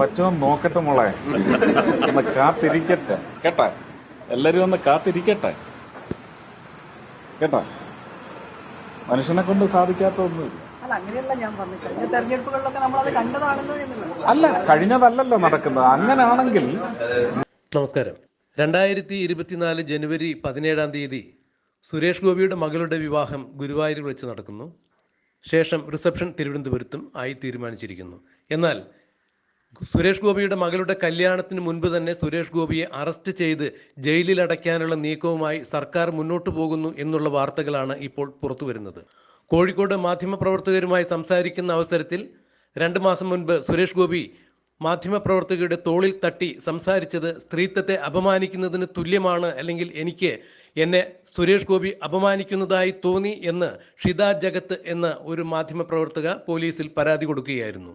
പറ്റുമോ നോക്കട്ടെ മോളെ. ഒന്ന് കാത്തിരിക്കട്ടെ. കേട്ടാ? എല്ലാരും ഒന്ന് കാത്തിരിക്കട്ടെ. കേട്ടാ? മനുഷ്യനെ കൊണ്ട് സാധിക്കാത്ത ഒന്നുമില്ല അല്ല കഴിഞ്ഞതല്ലല്ലോ നടക്കുന്നത്. അങ്ങനെയാണെങ്കിൽ നമസ്കാരം. രണ്ടായിരത്തി ഇരുപത്തിനാല് ജനുവരി പതിനേഴാം തീയതി സുരേഷ് ഗോപിയുടെ മകളുടെ വിവാഹം ഗുരുവായൂരിൽ വെച്ച് നടക്കുന്നു. ശേഷം റിസപ്ഷൻ തിരുവനന്തപുരത്തും ആയി തീരുമാനിച്ചിരിക്കുന്നു. എന്നാൽ സുരേഷ് ഗോപിയുടെ മകളുടെ കല്യാണത്തിന് മുൻപ് തന്നെ സുരേഷ് ഗോപിയെ അറസ്റ്റ് ചെയ്ത് ജയിലിൽ അടയ്ക്കാനുള്ള നീക്കവുമായി സർക്കാർ മുന്നോട്ടു പോകുന്നു എന്നുള്ള വാർത്തകളാണ് ഇപ്പോൾ പുറത്തു വരുന്നത്. കോഴിക്കോട് മാധ്യമപ്രവർത്തകരുമായി സംസാരിക്കുന്ന അവസരത്തിൽ രണ്ട് മാസം മുൻപ് സുരേഷ് ഗോപി മാധ്യമപ്രവർത്തകരുടെ തോളിൽ തട്ടി സംസാരിച്ചത് സ്ത്രീത്വത്തെ അപമാനിക്കുന്നതിന് തുല്യമാണ് അല്ലെങ്കിൽ എനിക്ക് എന്നെ സുരേഷ് ഗോപി അപമാനിക്കുന്നതായി തോന്നി എന്ന് ഷിത ജഗത്ത് എന്ന ഒരു മാധ്യമപ്രവർത്തക പോലീസിൽ പരാതി കൊടുക്കുകയായിരുന്നു.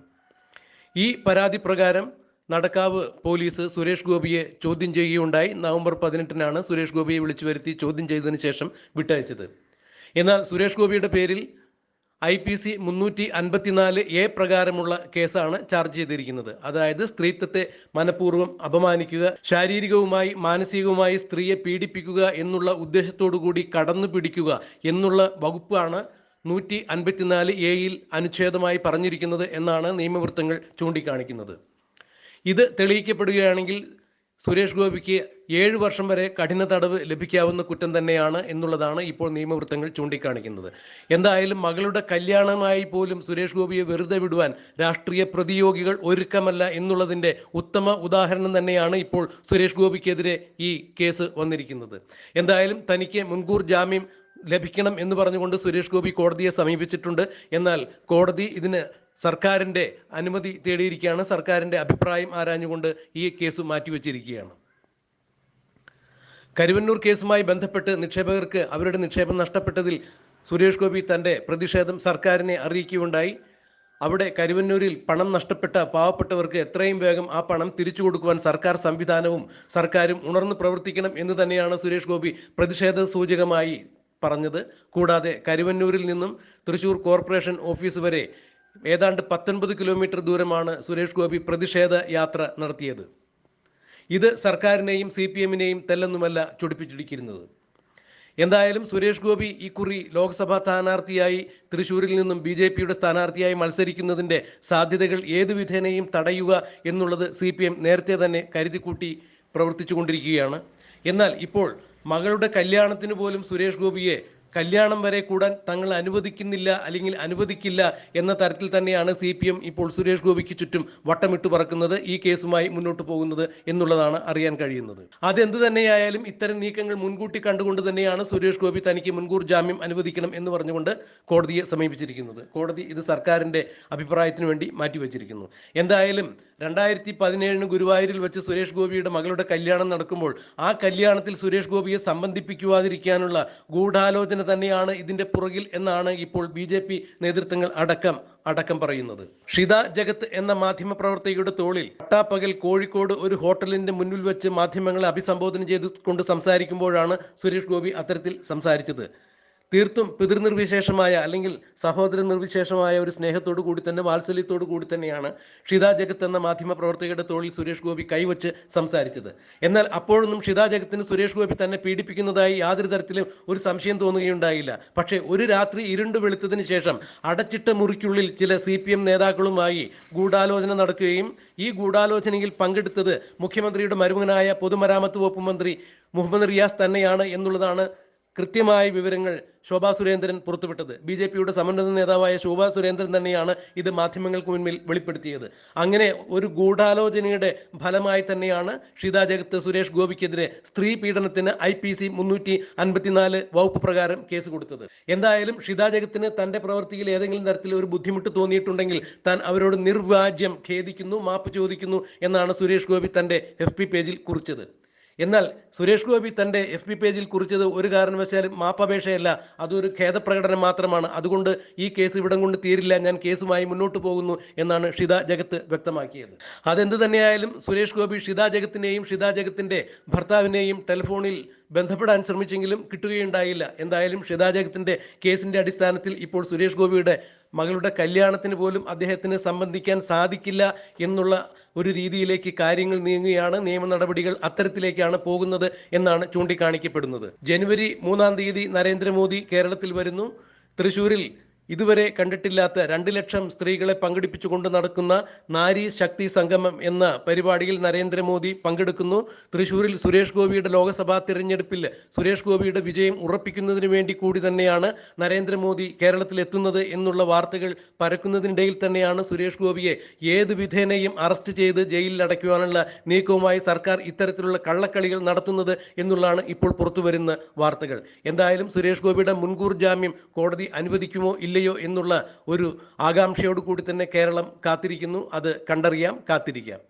ഈ പരാതി പ്രകാരം നടക്കാവ് പോലീസ് സുരേഷ് ഗോപിയെ ചോദ്യം ചെയ്യുകയുണ്ടായി. നവംബർ പതിനെട്ടിനാണ് സുരേഷ് ഗോപിയെ വിളിച്ചു വരുത്തി ചോദ്യം ചെയ്തതിന് ശേഷം വിട്ടയച്ചത്. എന്നാൽ സുരേഷ് ഗോപിയുടെ പേരിൽ ഐ പി സി മുന്നൂറ്റി അൻപത്തിനാല് എ പ്രകാരമുള്ള കേസാണ് ചാർജ് ചെയ്തിരിക്കുന്നത്. അതായത് സ്ത്രീത്വത്തെ മനഃപൂർവം അപമാനിക്കുക ശാരീരികവുമായി മാനസികവുമായി സ്ത്രീയെ പീഡിപ്പിക്കുക എന്നുള്ള ഉദ്ദേശത്തോടു കൂടി കടന്നു പിടിക്കുക എന്നുള്ള വകുപ്പാണ് നൂറ്റി അൻപത്തിനാല് എയിൽ അനുച്ഛേദമായി പറഞ്ഞിരിക്കുന്നത് എന്നാണ് നിയമവൃത്തങ്ങൾ ചൂണ്ടിക്കാണിക്കുന്നത്. ഇത് തെളിയിക്കപ്പെടുകയാണെങ്കിൽ സുരേഷ് ഗോപിക്ക് ഏഴ് വർഷം വരെ കഠിന തടവ് ലഭിക്കാവുന്ന കുറ്റം തന്നെയാണ് എന്നുള്ളതാണ് ഇപ്പോൾ നിയമവൃത്തങ്ങൾ ചൂണ്ടിക്കാണിക്കുന്നത്. എന്തായാലും മകളുടെ കല്യാണമായി പോലും സുരേഷ് ഗോപിയെ വെറുതെ വിടുവാൻ രാഷ്ട്രീയ പ്രതിയോഗികൾ ഒരുക്കമല്ല എന്നുള്ളതിന്റെ ഉത്തമ ഉദാഹരണം തന്നെയാണ് ഇപ്പോൾ സുരേഷ് ഗോപിക്കെതിരെ ഈ കേസ് വന്നിരിക്കുന്നത്. എന്തായാലും തനിക്ക് മുൻകൂർ ജാമ്യം ലഭിക്കണം എന്ന് പറഞ്ഞുകൊണ്ട് സുരേഷ് ഗോപി കോടതിയെ സമീപിച്ചിട്ടുണ്ട്. എന്നാൽ കോടതി ഇതിന് സർക്കാരിന്റെ അനുമതി തേടിയിരിക്കുകയാണ്. സർക്കാരിന്റെ അഭിപ്രായം ആരാഞ്ഞുകൊണ്ട് ഈ കേസ് മാറ്റിവെച്ചിരിക്കുകയാണ്. കരുവന്നൂർ കേസുമായി ബന്ധപ്പെട്ട് നിക്ഷേപകർക്ക് അവരുടെ നിക്ഷേപം നഷ്ടപ്പെട്ടതിൽ സുരേഷ് ഗോപി തന്റെ പ്രതിഷേധം സർക്കാരിനെ അറിയിക്കുകയുണ്ടായി. അവിടെ കരുവന്നൂരിൽ പണം നഷ്ടപ്പെട്ട പാവപ്പെട്ടവർക്ക് എത്രയും വേഗം ആ പണം തിരിച്ചു കൊടുക്കുവാൻ സർക്കാർ സംവിധാനവും സർക്കാരും ഉണർന്നു പ്രവർത്തിക്കണം എന്ന് തന്നെയാണ് സുരേഷ് ഗോപി പ്രതിഷേധ സൂചകമായി പറഞ്ഞത്. കൂടാതെ കരുവന്നൂരിൽ നിന്നും തൃശൂർ കോർപ്പറേഷൻ ഓഫീസ് വരെ ഏതാണ്ട് പത്തൊൻപത് കിലോമീറ്റർ ദൂരമാണ് സുരേഷ് ഗോപി പ്രതിഷേധ യാത്ര നടത്തിയത്. ഇത് സർക്കാരിനെയും സി പി എമ്മിനെയും തെല്ലെന്നുമല്ല ചൊടിപ്പിച്ചിരിക്കുന്നത്. എന്തായാലും സുരേഷ് ഗോപി ഇക്കുറി ലോക്സഭാ സ്ഥാനാർത്ഥിയായി തൃശൂരിൽ നിന്നും ബി ജെ പിയുടെ സ്ഥാനാർത്ഥിയായി മത്സരിക്കുന്നതിന്റെ സാധ്യതകൾ ഏതു വിധേനയും തടയുക എന്നുള്ളത് സി പി എം നേരത്തെ തന്നെ കരുതിക്കൂട്ടി പ്രവർത്തിച്ചുകൊണ്ടിരിക്കുകയാണ്. എന്നാൽ ഇപ്പോൾ മകളുടെ കല്യാണത്തിന് പോലും സുരേഷ് ഗോപിയെ കല്യാണം വരെ കൂടാൻ തങ്ങൾ അനുവദിക്കുന്നില്ല അല്ലെങ്കിൽ അനുവദിക്കില്ല എന്ന തരത്തിൽ തന്നെയാണ് സി പി എം ഇപ്പോൾ സുരേഷ് ഗോപിക്ക് ചുറ്റും വട്ടമിട്ട് പറക്കുന്നത് ഈ കേസുമായി മുന്നോട്ട് പോകുന്നത് എന്നുള്ളതാണ് അറിയാൻ കഴിയുന്നത്. അതെന്ത് തന്നെയായാലും ഇത്തരം നീക്കങ്ങൾ മുൻകൂട്ടി കണ്ടുകൊണ്ട് തന്നെയാണ് സുരേഷ് ഗോപി തനിക്ക് മുൻകൂർ ജാമ്യം അനുവദിക്കണം എന്ന് പറഞ്ഞുകൊണ്ട് കോടതിയെ സമീപിച്ചിരിക്കുന്നത്. കോടതി ഇത് സർക്കാരിന്റെ അഭിപ്രായത്തിന് വേണ്ടി മാറ്റിവെച്ചിരിക്കുന്നു. എന്തായാലും രണ്ടായിരത്തി പതിനേഴിന് ഗുരുവായൂരിൽ വെച്ച് സുരേഷ് ഗോപിയുടെ മകളുടെ കല്യാണം നടക്കുമ്പോൾ ആ കല്യാണത്തിൽ സുരേഷ് ഗോപിയെ സംബന്ധിപ്പിക്കുവാതിരിക്കാനുള്ള ഗൂഢാലോചന തന്നെയാണ് ഇതിന്റെ പുറകിൽ എന്നാണ് ഇപ്പോൾ ബി ജെ പി നേതൃത്വങ്ങൾ അടക്കം അടക്കം പറയുന്നത്. ഷിത ജഗത്ത് എന്ന മാധ്യമപ്രവർത്തകയുടെ തോളിൽ പട്ടാപ്പകൽ കോഴിക്കോട് ഒരു ഹോട്ടലിന്റെ മുന്നിൽ വെച്ച് മാധ്യമങ്ങളെ അഭിസംബോധന ചെയ്തുകൊണ്ട് സംസാരിക്കുമ്പോഴാണ് സുരേഷ് ഗോപി അത്തരത്തിൽ സംസാരിച്ചത്. തീർത്തും പിതൃനിർവിശേഷമായ അല്ലെങ്കിൽ സഹോദര നിർവിശേഷമായ ഒരു സ്നേഹത്തോടു കൂടി തന്നെ വാത്സല്യത്തോടു കൂടി തന്നെയാണ് ഷിതാ ജഗത്ത് എന്ന മാധ്യമ പ്രവർത്തകരുടെ തോളിൽ സുരേഷ് ഗോപി കൈവച്ച് സംസാരിച്ചത്. എന്നാൽ അപ്പോഴൊന്നും ഷിതാ ജഗത്തിന് സുരേഷ് ഗോപി തന്നെ പീഡിപ്പിക്കുന്നതായി യാതൊരു തരത്തിലും ഒരു സംശയം തോന്നുകയുണ്ടായില്ല. പക്ഷേ ഒരു രാത്രി ഇരുണ്ടു വെളുത്തതിന് ശേഷം അടച്ചിട്ട മുറിക്കുള്ളിൽ ചില സി പി എം നേതാക്കളുമായി ഗൂഢാലോചന നടക്കുകയും ഈ ഗൂഢാലോചനയിൽ പങ്കെടുത്തത് മുഖ്യമന്ത്രിയുടെ മരുമകനായ പൊതുമരാമത്ത് വകുപ്പ് മന്ത്രി മുഹമ്മദ് റിയാസ് തന്നെയാണ് എന്നുള്ളതാണ് കൃത്യമായ വിവരങ്ങൾ ശോഭാ സുരേന്ദ്രൻ പുറത്തുവിട്ടത്. ബി ജെ പിയുടെ സമന്വയ നേതാവായ ശോഭാ സുരേന്ദ്രൻ തന്നെയാണ് ഇത് മാധ്യമങ്ങൾക്ക് മുന്നിൽ വെളിപ്പെടുത്തിയത്. അങ്ങനെ ഒരു ഗൂഢാലോചനയുടെ ഫലമായി തന്നെയാണ് ഷീതാ ജഗത്ത് സുരേഷ് ഗോപിക്കെതിരെ സ്ത്രീ പീഡനത്തിന് ഐ പി സി മുന്നൂറ്റി അൻപത്തിനാല് വകുപ്പ് പ്രകാരം കേസ് കൊടുത്തത്. എന്തായാലും ഷീതാ ജഗത്തിന് തന്റെ പ്രവൃത്തിയിൽ ഏതെങ്കിലും തരത്തിൽ ഒരു ബുദ്ധിമുട്ട് തോന്നിയിട്ടുണ്ടെങ്കിൽ താൻ അവരോട് നിർവാജ്യം ഖേദിക്കുന്നു മാപ്പ് ചോദിക്കുന്നു എന്നാണ് സുരേഷ് ഗോപി തന്റെ എഫ് പേജിൽ കുറിച്ചത്. എന്നാൽ സുരേഷ് ഗോപി തന്റെ എഫ് ബി പേജിൽ കുറിച്ചത് ഒരു കാരണവശാലും മാപ്പപേക്ഷയല്ല അതൊരു ഖേദപ്രകടനം മാത്രമാണ്. അതുകൊണ്ട് ഈ കേസ് ഇവിടം കൊണ്ട് തീരില്ല ഞാൻ കേസുമായി മുന്നോട്ട് പോകുന്നു എന്നാണ് ഷിത ജഗത്ത് വ്യക്തമാക്കിയത്. അതെന്ത് തന്നെയായാലും സുരേഷ് ഗോപി ഷിത ജഗത്തിനെയും ഷിത ജഗത്തിന്റെ ഭർത്താവിനെയും ടെലിഫോണിൽ ബന്ധപ്പെടാൻ ശ്രമിച്ചെങ്കിലും കിട്ടുകയുണ്ടായില്ല. എന്തായാലും ഷിതാ ജഗത്തിന്റെ കേസിന്റെ അടിസ്ഥാനത്തിൽ ഇപ്പോൾ സുരേഷ് ഗോപിയുടെ മകളുടെ കല്യാണത്തിന് പോലും അദ്ദേഹത്തിന് സംബന്ധിക്കാൻ സാധിക്കില്ല എന്നുള്ള ഒരു രീതിയിലേക്ക് കാര്യങ്ങൾ നീങ്ങുകയാണ്. നിയമ നടപടികൾ അത്തരത്തിലേക്കാണ് പോകുന്നത് എന്നാണ് ചൂണ്ടിക്കാണിക്കപ്പെടുന്നത്. ജനുവരി മൂന്നാം തീയതി നരേന്ദ്രമോദി കേരളത്തിൽ വരുന്നു. തൃശൂരിൽ ഇതുവരെ കണ്ടിട്ടില്ലാത്ത രണ്ട് ലക്ഷം സ്ത്രീകളെ പങ്കെടുപ്പിച്ചുകൊണ്ട് നടക്കുന്ന നാരി ശക്തി സംഗമം എന്ന പരിപാടിയിൽ നരേന്ദ്രമോദി പങ്കെടുക്കുന്നു. തൃശൂരിൽ സുരേഷ് ഗോപിയുടെ ലോക്സഭാ തിരഞ്ഞെടുപ്പിൽ സുരേഷ് ഗോപിയുടെ വിജയം ഉറപ്പിക്കുന്നതിന് വേണ്ടി കൂടി തന്നെയാണ് നരേന്ദ്രമോദി കേരളത്തിൽ എത്തുന്നത് എന്നുള്ള വാർത്തകൾ പരക്കുന്നതിനിടയിൽ തന്നെയാണ് സുരേഷ് ഗോപിയെ ഏത് വിധേനയും അറസ്റ്റ് ചെയ്ത് ജയിലിൽ അടയ്ക്കുവാനുള്ള നീക്കവുമായി സർക്കാർ ഇത്തരത്തിലുള്ള കള്ളക്കളികൾ നടത്തുന്നത് എന്നുള്ളതാണ് ഇപ്പോൾ പുറത്തുവരുന്ന വാർത്തകൾ. എന്തായാലും സുരേഷ് ഗോപിയുടെ മുൻകൂർ ജാമ്യം കോടതി അനുവദിക്കുമോ ഇല്ലയോ എന്നുള്ള ഒരു ആകാംക്ഷയോട് കൂടി തന്നെ കേരളം കാത്തിരിക്കുന്നു. അത് കണ്ടറിയാം കാത്തിരിക്കാം.